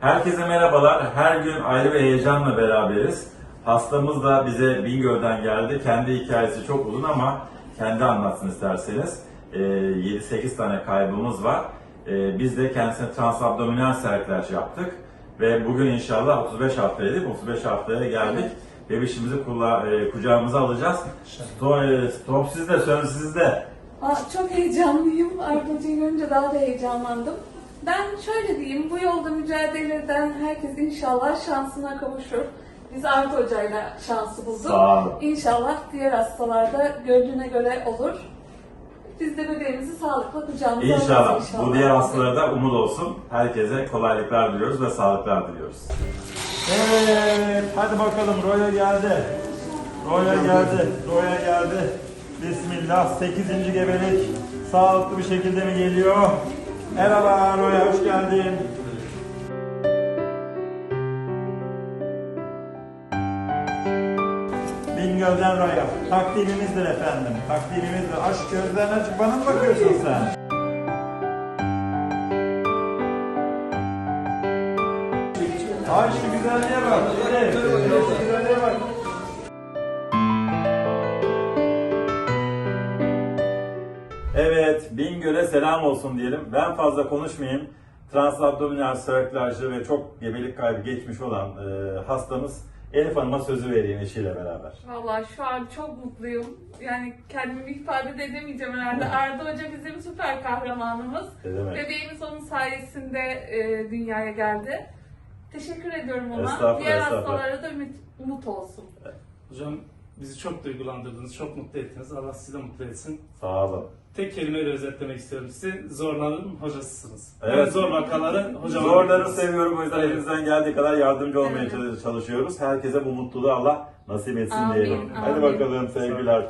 Herkese merhabalar. Her gün ayrı bir heyecanla beraberiz. Hastamız da bize Bingöl'den geldi. Kendi hikayesi çok uzun ama kendi anlatsın isterseniz. Ee, 7-8 tane kaybımız var. Ee, biz de kendisine transabdominal serklaj yaptık. Ve bugün inşallah 35 haftaydık. 35 haftaya geldik. Bebişimizi kula, e, kucağımıza alacağız. Stop, e, stop sizde, sön sizde. Aa, çok heyecanlıyım. Arda Hoca'yı görünce daha da heyecanlandım. Ben şöyle diyeyim, bu yolda mücadele eden herkes inşallah şansına kavuşur. Biz Arda Hoca'yla şansı bulduk. Sağ olun. İnşallah diğer hastalarda gördüğüne göre olur. Biz de bebeğimizi sağlıkla kucağımıza İnşallah. alırız Bu diğer hastalara da umut olsun. Herkese kolaylıklar diliyoruz ve sağlıklar diliyoruz. Evet, hadi bakalım Roya geldi. Roya geldi, Roya geldi. Bismillah, 8. gebelik. Sağlıklı bir şekilde mi geliyor? Merhaba Roya, hoş geldin. Bingöl'den Roya. Takdimimizdir efendim, takdimimizdir. Aç gözlerini aç, bana mı bakıyorsun sen? Ay şu güzelliğe bak. Evet, evet, Bingöl'e selam olsun diyelim. Ben fazla konuşmayayım. Transabdominal sörklajlı ve çok gebelik kaybı geçmiş olan e, hastamız Elif Hanım'a sözü vereyim eşiyle beraber. Vallahi şu an çok mutluyum. Yani kendimi ifade de edemeyeceğim herhalde. Arda Hoca bizim süper kahramanımız. Ne demek? Bebeğimiz onun sayesinde e, dünyaya geldi. Teşekkür ediyorum ona. Estağfurullah, Diğer estağfurullah. hastalara da ümit, umut olsun. Hocam bizi çok duygulandırdınız, çok mutlu ettiniz. Allah sizi de mutlu etsin. Sağ olun. Tek kelimeyle özetlemek istiyorum sizi. Zorların hocasısınız. Evet. Evet. Zor vakaları hocam. Zorları seviyorum o yüzden elimizden geldiği kadar yardımcı olmaya Evet. çalışıyoruz. Herkese bu mutluluğu Allah nasip etsin Amin, diyelim. Hadi amin. bakalım sevgiler.